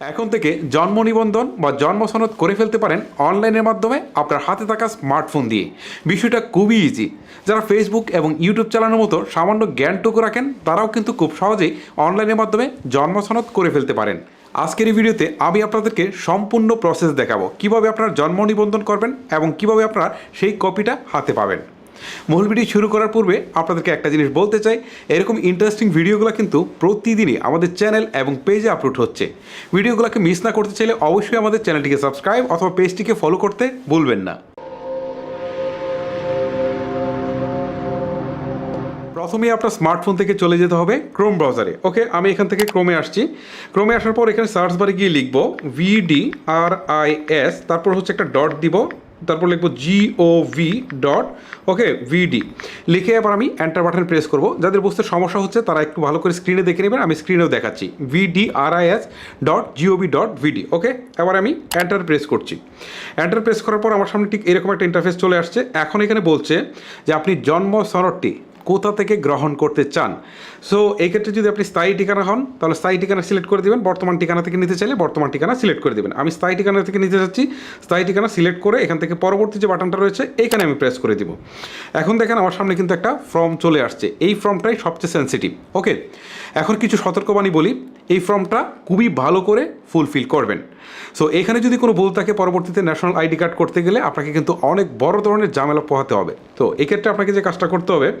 এখন থেকে জন্ম নিবন্ধন বা জন্ম সনদ করে ফেলতে পারেন অনলাইনের মাধ্যমে আপনার হাতে থাকা স্মার্টফোন দিয়ে। বিষয়টা খুবই ইজি যারা ফেসবুক এবং ইউটিউব চালানোর মতো সামান্য জ্ঞানটুকু রাখেন, তারাও কিন্তু খুব সহজেই অনলাইনের মাধ্যমে জন্ম সনদ করে ফেলতে পারেন। আজকের এই ভিডিওতে আমি আপনাদেরকে সম্পূর্ণ প্রসেস দেখাবো। কীভাবে আপনার জন্ম নিবন্ধন করবেন এবং কীভাবে আপনারা সেই কপিটা হাতে পাবেন। মূল ভিডিও শুরু করার পূর্বে আপনাদেরকে একটা জিনিস বলতে চাই, এরকম ইন্টারেস্টিং ভিডিওগুলো কিন্তু প্রতিদিনই আমাদের চ্যানেল এবং পেজে আপলোড হচ্ছে। ভিডিওগুলোকে মিস না করতে চাইলে অবশ্যই আমাদের চ্যানেলটিকে সাবস্ক্রাইব অথবা পেজটিকে ফলো করতে ভুলবেন না। প্রথমেই আপনার স্মার্টফোন থেকে চলে যেতে হবে ক্রোম ব্রাউজারে ওকে আমি এখান থেকে ক্রোমে আসছি। ক্রোমে আসার পর এখানে সার্চ বারে গিয়ে লিখব ভিডি আর আই এস তারপর হচ্ছে একটা ডট দিব। তারপর লিখব G O V dot okay BD লিখে এবার আমি এন্টার বাটন প্রেস করব। যাদের বুঝতে সমস্যা হচ্ছে, তারা একটু ভালো করে স্ক্রিনে দেখে নেবেন, আমি স্ক্রিনেও দেখাচ্ছি। BD R I S dot G O V dot BD okay এবার আমি এন্টার প্রেস করছি। এন্টার প্রেস করার পর আমার সামনে ঠিক এরকম একটা ইন্টারফেস চলে আসছে। এখন এখানে বলছে যে, আপনি জন্ম সনদটি কোথা থেকে গ্রহণ করতে চান? সো এই ক্ষেত্রে যদি আপনি স্থায়ী ঠিকানা হন, তাহলে স্থায়ী ঠিকানা সিলেক্ট করে দেবেন। বর্তমান ঠিকানা থেকে নিতে চাইলে বর্তমান ঠিকানা সিলেক্ট করে দেবেন। আমি স্থায়ী ঠিকানা থেকে নিতে চাচ্ছি স্থায়ী ঠিকানা সিলেক্ট করে এখান থেকে পরবর্তী যে বাটনটা রয়েছে এখানে আমি প্রেস করে দিব। এখন দেখেন আমার সামনে কিন্তু একটা ফর্ম চলে আসছে। এই ফর্মটাই সবচেয়ে সেন্সিটিভ ওকে এখন কিছু সতর্কবাণী বলি। এই ফর্মটা খুবই ভালো করে ফুলফিল করবেন। সো এখানে যদি কোনো ভুল থাকে, পরবর্তীতে ন্যাশনাল আইডি কার্ড করতে গেলে আপনাকে কিন্তু অনেক বড় ধরনের ঝামেলা পোহাতে হবে। তো, এক্ষেত্রে আপনাকে যে কাজটা করতে হবে,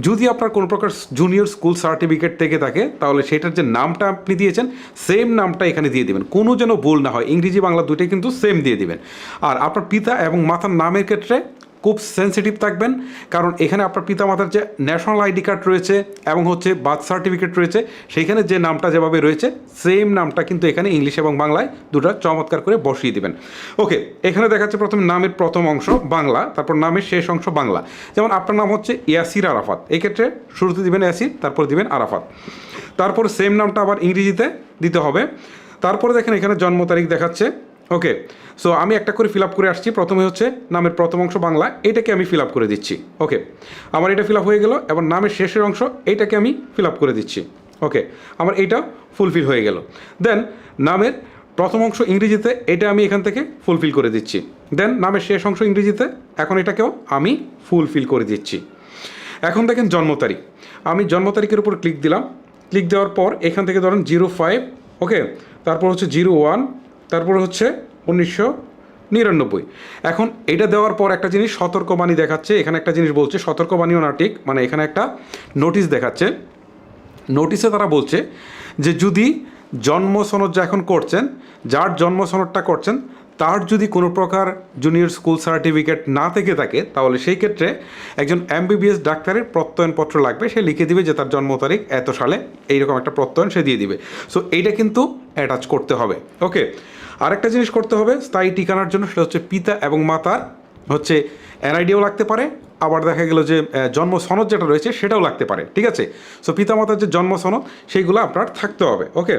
যদি আপনার কোনো প্রকার জুনিয়র স্কুল সার্টিফিকেট থেকে থাকে, তাহলে সেটার যে নামটা আপনি দিয়েছেন সেম নামটা এখানে দিয়ে দেবেন। কোনো যেন ভুল না হয়, ইংরেজি বাংলা দুইটাই কিন্তু সেম দিয়ে দিবেন। আর আপনার পিতা এবং মাতার নামের ক্ষেত্রে খুব সেন্সিটিভ থাকবেন। কারণ এখানে আপনার পিতামাতার যে ন্যাশনাল আইডি কার্ড রয়েছে এবং হচ্ছে বার্থ সার্টিফিকেট রয়েছে, সেইখানে যে নামটা যেভাবে রয়েছে সেম নামটা কিন্তু এখানে ইংলিশ এবং বাংলায় দুটো চমৎকার করে বসিয়ে দিবেন। ওকে এখানে দেখাচ্ছে প্রথমে নামের প্রথম অংশ, বাংলা, তারপর নামের শেষ অংশ, বাংলা। যেমন আপনার নাম হচ্ছে ইয়াসির আরাফাত। এক্ষেত্রে শুরুতে দিবেন ইয়াসির, তারপর দিবেন আরাফাত। তারপর সেম নামটা আবার ইংরেজিতে দিতে হবে। তারপরে দেখেন এখানে জন্ম তারিখ দেখাচ্ছে। ওকে সো আমি একটা করে ফিল আপ করে আসছি। প্রথমে হচ্ছে নামের প্রথম অংশ বাংলা, এটাকে আমি ফিল আপ করে দিচ্ছি। ওকে আমার এটা ফিল আপ হয়ে গেল, এবার নামের শেষের অংশ এইটাকে আমি ফিল আপ করে দিচ্ছি। ওকে আমার এইটা ফুলফিল হয়ে গেল। দেন নামের প্রথম অংশ ইংরেজিতে, এটা আমি এখান থেকে ফুলফিল করে দিচ্ছি। দেন নামের শেষ অংশ ইংরেজিতে, এখন এটাকেও আমি ফুলফিল করে দিচ্ছি। এখন দেখেন জন্ম তারিখ। আমি জন্ম তারিখের উপর ক্লিক দিলাম। ক্লিক দেওয়ার পর এখান থেকে ধরেন জিরো ফাইভ ওকে তারপর হচ্ছে জিরো ওয়ান তারপর হচ্ছে উনিশশো নিরানব্বই। এখন এটা দেওয়ার পর একটা জিনিস সতর্কবাণী দেখাচ্ছে, এখানে একটা জিনিস বলছে, সতর্কবাণীও না ঠিক মানে এখানে একটা নোটিশ দেখাচ্ছে। নোটিশে তারা বলছে যে যদি জন্ম সনদ যা এখন করছেন, যার জন্ম সনদটা করছেন, তার যদি কোনো প্রকার জুনিয়র স্কুল সার্টিফিকেট না থেকে থাকে, তাহলে সেই ক্ষেত্রে একজন এমবিবিএস ডাক্তারের প্রত্যয়নপত্র লাগবে, সে লিখে দিবে যে তার জন্ম তারিখ, এত সালে, এইরকম একটা প্রত্যয়ন সে দিয়ে দিবে। সো এইটা কিন্তু অ্যাটাচ করতে হবে। ওকে আরেকটা জিনিস করতে হবে, স্থায়ী ঠিকানার জন্য, সেটা হচ্ছে পিতা এবং মাতার, হচ্ছে এনআইডিও লাগতে পারে। আবার দেখা গেল যে জন্ম সনদ যেটা রয়েছে, সেটাও লাগতে পারে, ঠিক আছে? সো পিতামাতার যে জন্ম সনদ, সেইগুলো আপনার থাকতে হবে ওকে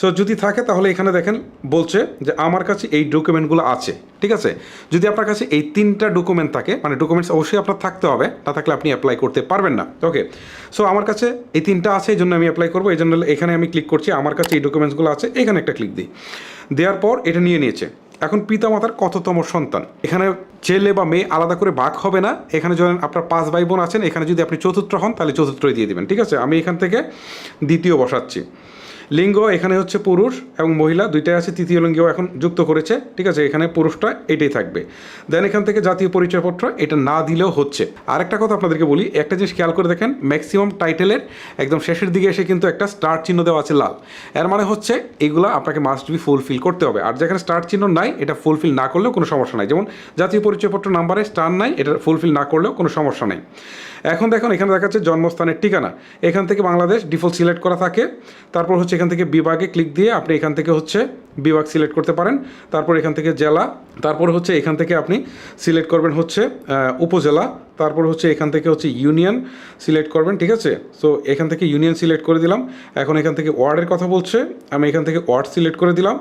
সো যদি থাকে, তাহলে এখানে দেখেন, বলছে যে, আমার কাছে এই ডকুমেন্টগুলো আছে ঠিক আছে? যদি আপনার কাছে এই তিনটা ডকুমেন্ট থাকে মানে ডকুমেন্টস অবশ্যই আপনার থাকতে হবে, না থাকলে আপনি অ্যাপ্লাই করতে পারবেন না ওকে সো আমার কাছে এই তিনটা আছে, এই জন্য আমি অ্যাপ্লাই করব, এই জন্য এখানে আমি ক্লিক করছি, আমার কাছে এই ডকুমেন্টসগুলো আছে এখানে একটা ক্লিক দিই। দেওয়ার পর এটা নিয়ে নিয়েছে। এখন পিতামাতার কততম সন্তান? এখানে ছেলে বা মেয়ে আলাদা করে বাঘ হবে না। এখানে যখন আপনার পাঁচ ভাই বোন আছেন, এখানে যদি আপনি চতুর্থ হন, তাহলে চতুর্থই দিয়ে দেবেন, ঠিক আছে? আমি এখান থেকে দ্বিতীয় বসাচ্ছি। লিঙ্গ এখানে হচ্ছে পুরুষ এবং মহিলা, দুইটাই আছে তৃতীয় লিঙ্গও এখন যুক্ত করেছে, ঠিক আছে? এখানে পুরুষটা এটাই থাকবে। দেন এখান থেকে জাতীয় পরিচয়পত্র, এটা না দিলেও হচ্ছে। আরেকটা কথা আপনাদেরকে বলি, একটা জিনিস খেয়াল করে দেখেন ম্যাক্সিমাম টাইটেলের একদম শেষের দিকে এসে কিন্তু একটা স্টার চিহ্ন দেওয়া আছে লাল। এর মানে হচ্ছে এগুলো আপনাকে মাস্ট বি ফুলফিল করতে হবে। আর যেখানে স্টার চিহ্ন নাই, এটা ফুলফিল না করলেও কোনো সমস্যা নাই। যেমন জাতীয় পরিচয়পত্র নাম্বারে স্টার নাই, এটা ফুলফিল না করলেও কোনো সমস্যা নেই। এখন দেখুন, এখানে দেখাচ্ছে জন্মস্থানের ঠিকানা। এখান থেকে বাংলাদেশ ডিফল্ট সিলেক্ট করা থাকে। তারপর হচ্ছে এখান থেকে বিভাগে ক্লিক দিয়ে আপনি এখান থেকে হচ্ছে বিভাগ সিলেক্ট করতে পারেন। তারপর এখান থেকে জেলা, তারপর হচ্ছে এখান থেকে আপনি সিলেক্ট করবেন হচ্ছে উপজেলা। তারপর হচ্ছে এখান থেকে হচ্ছে ইউনিয়ন সিলেক্ট করবেন, ঠিক আছে? সো এখান থেকে ইউনিয়ন সিলেক্ট করে দিলাম। এখন এখান থেকে ওয়ার্ডের কথা বলছে, আমি এখান থেকে ওয়ার্ড সিলেক্ট করে দিলাম।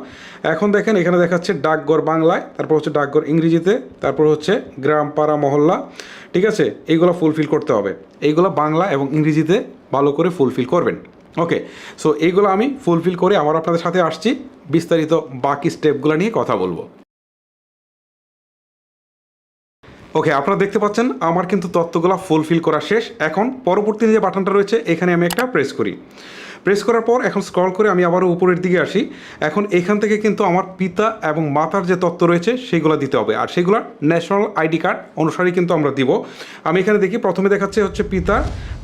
এখন দেখেন, এখানে দেখাচ্ছে ডাকঘর বাংলায়, তারপর হচ্ছে ডাকঘর ইংরেজিতে, তারপর হচ্ছে গ্রাম, পাড়া, মহল্লা, ঠিক আছে? এইগুলো ফুলফিল করতে হবে। এইগুলো বাংলা এবং ইংরেজিতে ভালো করে ফুলফিল করবেন। ওকে সো এইগুলো আমি ফুলফিল করে আবার আপনাদের সাথে আসছি। বিস্তারিত বাকি স্টেপগুলো নিয়ে কথা বলব। ওকে আপনারা দেখতে পাচ্ছেন, আমার কিন্তু তত্ত্বগুলো ফুলফিল করা শেষ। এখন পরবর্তী যে বাটনটা রয়েছে, এখানে আমি একটা প্রেস করি। প্রেস করার পর এখন স্ক্রল করে আমি আবারও উপরের দিকে আসি। এখন এখান থেকে কিন্তু আমার পিতা এবং মাতার যে তত্ত্ব রয়েছে, সেগুলো দিতে হবে। আর সেগুলো ন্যাশনাল আইডি কার্ড অনুসারে কিন্তু আমরা দিব। আমি এখানে দেখি, প্রথমে দেখাচ্ছে হচ্ছে পিতা,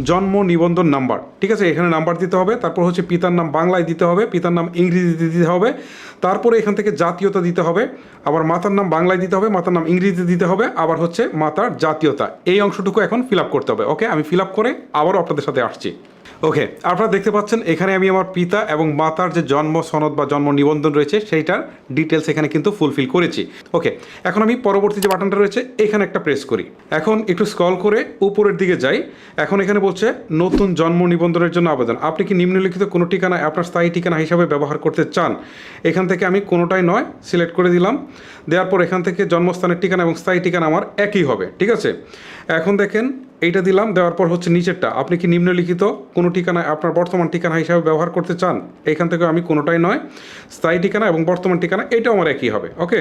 জন্ম, নিবন্ধন নাম্বার ঠিক আছে, এখানে নাম্বার দিতে হবে। তারপর হচ্ছে পিতার নাম বাংলায় দিতে হবে, পিতার নাম ইংরেজিতে দিতে হবে। তারপরে এখান থেকে জাতীয়তা দিতে হবে। আবার মাতার নাম বাংলায় দিতে হবে, মাতার নাম ইংরেজিতে দিতে হবে। আবার হচ্ছে মাতার জাতীয়তা। এই অংশটুকু এখন ফিল করতে হবে। ওকে আমি ফিল করে আবারও আপনাদের সাথে আসছি। ওকে আপনারা দেখতে পাচ্ছেন, এখানে আমি আমার পিতা এবং মাতার যে জন্ম সনদ বা জন্ম নিবন্ধন রয়েছে, সেইটার ডিটেলস এখানে কিন্তু ফুলফিল করেছি। ওকে এখন আমি পরবর্তী যে বাটনটা রয়েছে, এখানে একটা প্রেস করি। এখন একটু স্ক্রল করে উপরের দিকে যাই। এখন এখানে বলছে, নতুন জন্ম নিবন্ধনের জন্য আবেদন। আপনি কি নিম্নলিখিত কোনো ঠিকানা, আপনার স্থায়ী ঠিকানা হিসাবে ব্যবহার করতে চান? এখান থেকে আমি কোনোটাই নয় সিলেক্ট করে দিলাম। দেওয়ার পর এখান থেকে জন্মস্থানের ঠিকানা এবং স্থায়ী ঠিকানা আমার একই হবে। ঠিক আছে? এখন দেখেন এইটা দিলাম, দেওয়ার পর হচ্ছে নিচেরটা। আপনি কি নিম্নলিখিত কোনো ঠিকানা আপনার বর্তমান ঠিকানা হিসাবে ব্যবহার করতে চান? এখান থেকে আমি কোনোটাই নয়। স্থায়ী ঠিকানা এবং বর্তমান ঠিকানা, এটাও আমার একই হবে ওকে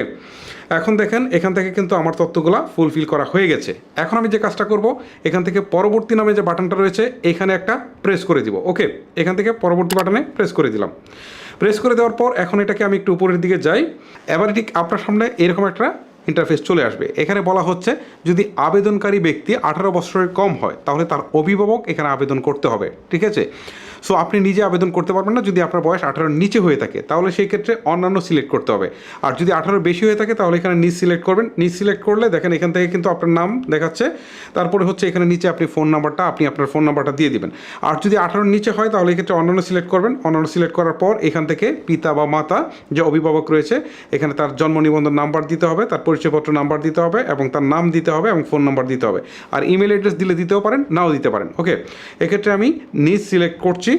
এখন দেখেন, এখান থেকে কিন্তু আমার তথ্যগুলো ফুলফিল করা হয়ে গেছে। এখন আমি যে কাজটা করব, এখান থেকে পরবর্তী নামে যে বাটনটা রয়েছে, এখানে একটা প্রেস করে দিব ওকে এখান থেকে পরবর্তী বাটনে প্রেস করে দিলাম। প্রেস করে দেওয়ার পর এখন এটাকে আমি একটু উপরের দিকে যাই। এবার ঠিক আপনার সামনে এরকম একটা ইন্টারফেস চলে আসবে। এখানে বলা হচ্ছে, যদি আবেদনকারী ব্যক্তি আঠারো বছরের কম হয়, তাহলে তার অভিভাবক এখানে আবেদন করতে হবে। ঠিক আছে? সো আপনি নিজে আবেদন করতে পারবেন না যদি আপনার বয়স আঠারোর নিচে হয়ে থাকে। তাহলে সেই ক্ষেত্রে অন্যান্য সিলেক্ট করতে হবে। আর যদি আঠারোর বেশি হয়ে থাকে, তাহলে এখানে নিচ সিলেক্ট করবেন। নিচ সিলেক্ট করলে দেখেন এখান থেকে কিন্তু আপনার নাম দেখাচ্ছে। তারপরে হচ্ছে এখানে নিচে আপনি ফোন নাম্বারটা আপনি আপনার ফোন নাম্বারটা দিয়ে দিবেন। আর যদি আঠারোর নিচে হয়, তাহলে এক্ষেত্রে অন্যান্য সিলেক্ট করবেন। অন্যান্য সিলেক্ট করার পর এখান থেকে পিতা বা মাতা যে অভিভাবক রয়েছে, এখানে তার জন্ম নিবন্ধন নাম্বার দিতে হবে, তার পরিচয়পত্র নাম্বার দিতে হবে এবং তার নাম দিতে হবে এবং ফোন নাম্বার দিতে হবে। আর ইমেল অ্যাড্রেস দিলে দিতেও পারেন, নাও দিতে পারেন। ওকে এক্ষেত্রে আমি নিজ সিলেক্ট করছি।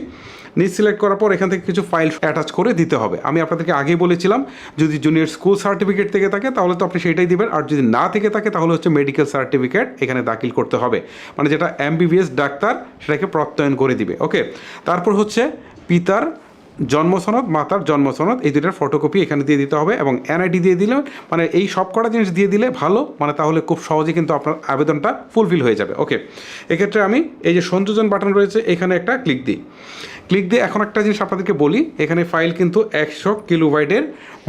নিজ সিলেক্ট করার পর এখান থেকে কিছু ফাইল অ্যাটাচ করে দিতে হবে। আমি আপনাদেরকে আগেই বলেছিলাম, যদি জুনিয়র স্কুল সার্টিফিকেট থেকে থাকে, তাহলে তো আপনি সেটাই দেবেন। আর যদি না থেকে থাকে, তাহলে হচ্ছে মেডিকেল সার্টিফিকেট এখানে দাখিল করতে হবে। মানে যেটা এমবিবিএস ডাক্তার সেটাকে প্রত্যয়ন করে দিবে। ওকে তারপর হচ্ছে পিতার জন্ম সনদ, মাতার জন্ম সনদ, এই দুটার ফটোকপি এখানে দিয়ে দিতে হবে এবং এনআইডি দিয়ে দিলে মানে এই সব কটা জিনিস দিয়ে দিলে ভালো মানে তাহলে খুব সহজে কিন্তু আপনার আবেদনটা ফুলফিল হয়ে যাবে। ওকে এক্ষেত্রে আমি এই যে সংযোজন বাটন রয়েছে, এখানে একটা ক্লিক দিই। ক্লিক দিয়ে এখন একটা জিনিস আপনাদেরকে বলি, এখানে ফাইল কিন্তু একশো কিলোবাইটের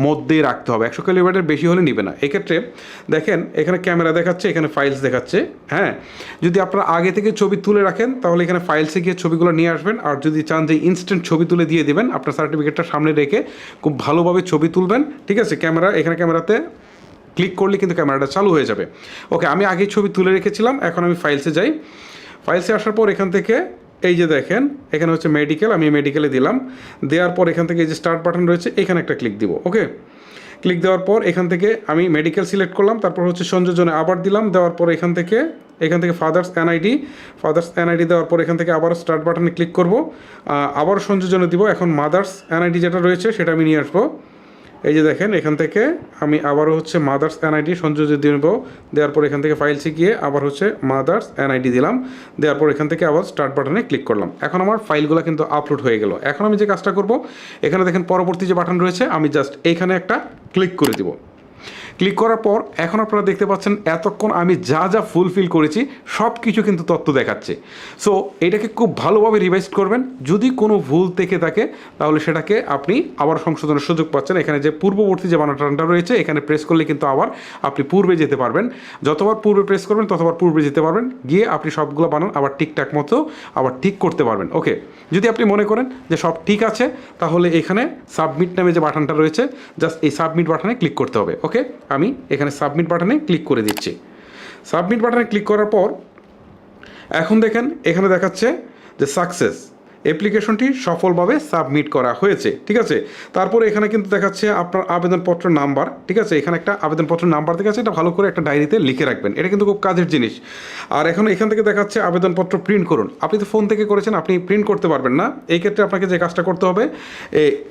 মধ্যেই রাখতে হবে। একশো কিলোমিটার বেশি হলে নিবে না। এক্ষেত্রে দেখেন, এখানে ক্যামেরা দেখাচ্ছে, এখানে ফাইলস দেখাচ্ছে হ্যাঁ? যদি আপনারা আগে থেকে ছবি তুলে রাখেন, তাহলে এখানে ফাইলসে গিয়ে ছবিগুলো নিয়ে আসবেন। আর যদি চান যে ইনস্ট্যান্ট ছবি তুলে দিয়ে দেবেন, আপনার সার্টিফিকেটটা সামনে রেখে খুব ভালোভাবে ছবি তুলবেন। ঠিক আছে? ক্যামেরা, এখানে ক্যামেরাতে ক্লিক করলে কিন্তু ক্যামেরাটা চালু হয়ে যাবে। ওকে আমি আগে ছবি তুলে রেখেছিলাম, এখন আমি ফাইলসে যাই। ফাইলসে আসার পর এখান থেকে এই যে দেখেন, এখানে হচ্ছে মেডিকেল আমি মেডিকেলে দিলাম। দেওয়ার পর এখান থেকে এই যে স্টার্ট বাটন রয়েছে, এখানে একটা ক্লিক দিব ওকে ক্লিক দেওয়ার পর এখান থেকে আমি মেডিকেল সিলেক্ট করলাম, তারপর হচ্ছে সংযোজনে আবার দিলাম, দেওয়ার পর এখান থেকে এখান থেকে ফাদার্স এনআইডি ফাদার্স এনআইডি দেওয়ার পর এখান থেকে আবারও স্টার্ট বাটনে ক্লিক করব। আবারও সংযোজনে দিব, এখন মাদার্স এনআইডি যেটা রয়েছে, সেটা আমি নিয়ে আসব। এই যে দেখেন, এখান থেকে আমি আবারও হচ্ছে মাদার্স এনআইডি সঞ্জয় দিব দেওয়ার পর এখান থেকে ফাইল শিখিয়ে আবার হচ্ছে মাদার্স এনআইডি দিলাম। দেওয়ার পর এখান থেকে আবার স্টার্ট বাটনে ক্লিক করলাম। এখন আমার ফাইলগুলো কিন্তু আপলোড হয়ে গেল। এখন আমি যে কাজটা করব, এখানে দেখেন পরবর্তী যে বাটন রয়েছে, আমি জাস্ট এইখানে একটা ক্লিক করে দিব। ক্লিক করার পর এখন আপনারা দেখতে পাচ্ছেন এতক্ষণ আমি যা যা ফুলফিল করেছি সব কিছু কিন্তু তথ্য দেখাচ্ছে। সো এটাকে খুব ভালোভাবে রিভাইজ করবেন। যদি কোনো ভুল থেকে থাকে, তাহলে সেটাকে আপনি আবার সংশোধনের সুযোগ পাচ্ছেন। এখানে যে পূর্ববর্তী যে বানানটা রয়েছে, এখানে প্রেস করলে কিন্তু আবার আপনি পূর্বে যেতে পারবেন। যতবার পূর্বে প্রেস করবেন, ততবার পূর্বে যেতে পারবেন। গিয়ে আপনি সবগুলো বানান, আবার ঠিকঠাক মতো আবার ঠিক করতে পারবেন। ওকে যদি আপনি মনে করেন যে সব ঠিক আছে, তাহলে এখানে সাবমিট নামে যে বাটনটা রয়েছে জাস্ট এই সাবমিট বাটনে ক্লিক করতে হবে। ওকে আমি এখানে সাবমিট বাটনে ক্লিক করে দিচ্ছি। সাবমিট বাটনে ক্লিক করার পর এখন দেখেন এখানে দেখাচ্ছে যে সাকসেস। অ্যাপ্লিকেশনটি সফলভাবে সাবমিট করা হয়েছে, ঠিক আছে? তারপরে এখানে কিন্তু দেখাচ্ছে আপনার আবেদনপত্র নাম্বার, ঠিক আছে? এখানে একটা আবেদনপত্র নাম্বার দেখাচ্ছে, এটা ভালো করে একটা ডায়েরিতে লিখে রাখবেন। এটা কিন্তু খুব কাজের জিনিস। আর এখন এখান থেকে দেখাচ্ছে আবেদনপত্র প্রিন্ট করুন। আপনি তো ফোন থেকে করেছেন, আপনি প্রিন্ট করতে পারবেন না। এই ক্ষেত্রে আপনাকে যে কাজটা করতে হবে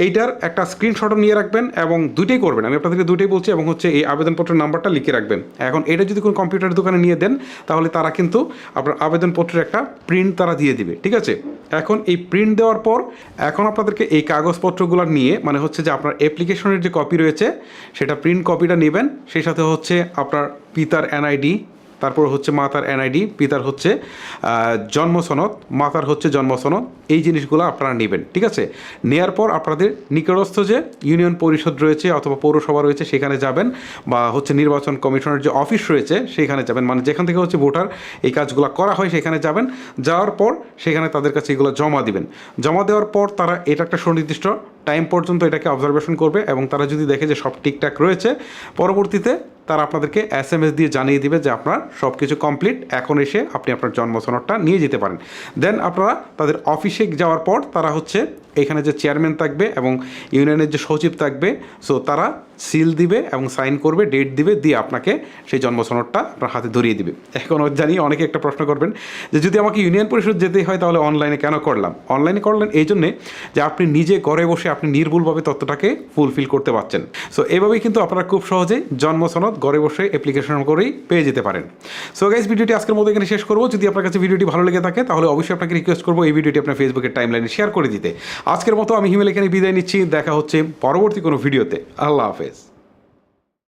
এইটার একটা স্ক্রিনশটও নিয়ে রাখবেন এবং দুইটাই করবেন। আমি আপনাদেরকে দুইটাই বলছি এবং হচ্ছে এই আবেদনপত্রের নাম্বারটা লিখে রাখবেন। এখন এটা যদি কোনো কম্পিউটার দোকানে নিয়ে দেন, তাহলে তারা কিন্তু আপনার আবেদনপত্রের একটা প্রিন্ট তারা দিয়ে দিবে, ঠিক আছে? এখন এই প্রিন্ট দেওয়ার পর এখন আপনাদেরকে এই কাগজপত্রগুলো নিয়ে মানে হচ্ছে যে আপনার অ্যাপ্লিকেশনের যে কপি রয়েছে, সেটা প্রিন্ট কপিটা নেবেন। সেই সাথে হচ্ছে আপনার পিতার এনআইডি তারপর হচ্ছে মাতার এনআইডি পিতার হচ্ছে জন্ম সনদ মাতার হচ্ছে জন্ম সনদ এই জিনিসগুলো আপনারা নেবেন, ঠিক আছে? নেয়ার পর আপনাদের নিকটস্থ যে ইউনিয়ন পরিষদ রয়েছে অথবা পৌরসভা রয়েছে, সেখানে যাবেন বা হচ্ছে নির্বাচন কমিশনের যে অফিস রয়েছে, সেখানে যাবেন। মানে যেখান থেকে হচ্ছে ভোটার এই কাজগুলো করা হয়, সেখানে যাবেন। যাওয়ার পর সেখানে তাদের কাছে এগুলো জমা দিবেন। জমা দেওয়ার পর তারা এটা একটা সুনির্দিষ্ট টাইম পর্যন্ত এটাকে অবজারভেশন করবে এবং তারা যদি দেখে যে সব ঠিকঠাক রয়েছে, পরবর্তীতে তারা আপনাদেরকে এস এম এস দিয়ে জানিয়ে দিবে যে আপনার সব কিছু কমপ্লিট এখন এসে আপনি আপনার জন্ম সনদটা নিয়ে যেতে পারেন। দেন আপনারা তাদের অফিসে যাওয়ার পর তারা হচ্ছে এখানে যে চেয়ারম্যান থাকবে এবং ইউনিয়নের যে সচিব থাকবে সো তারা সিল দিবে এবং সাইন করবে ডেট দিবে, দিয়ে আপনাকে সেই জন্ম সনদটা আপনার হাতে ধরিয়ে দিবে। এখন জানি অনেকে একটা প্রশ্ন করবেন যে যদি আমাকে ইউনিয়ন পরিষদ যেতেই হয় তাহলে অনলাইনে কেন করলাম? অনলাইনে করলেন এই জন্যে যে আপনি নিজে ঘরে বসে আপনি নির্ভুলভাবে তথ্যটাকে ফুলফিল করতে পারছেন। সো এভাবেই কিন্তু আপনারা খুব সহজেই জন্ম সনদ ঘরে বসে অ্যাপ্লিকেশন করেই পেয়ে যেতে পারেন। সো গাইজ ভিডিওটি আজকের মতো এখানে শেষ করব। যদি আপনার কাছে ভিডিওটি ভালো লেগে থাকে, তাহলে অবশ্যই আপনাকে রিকোয়েস্ট করব এই ভিডিওটি আপনার ফেসবুকের টাইমলাইনে শেয়ার করে দিতে। আজকের মতো আমি হিমেল এখানে বিদায় নিচ্ছি দেখা হচ্ছে পরবর্তী কোনো ভিডিওতে। আল্লাহ হাফেজ।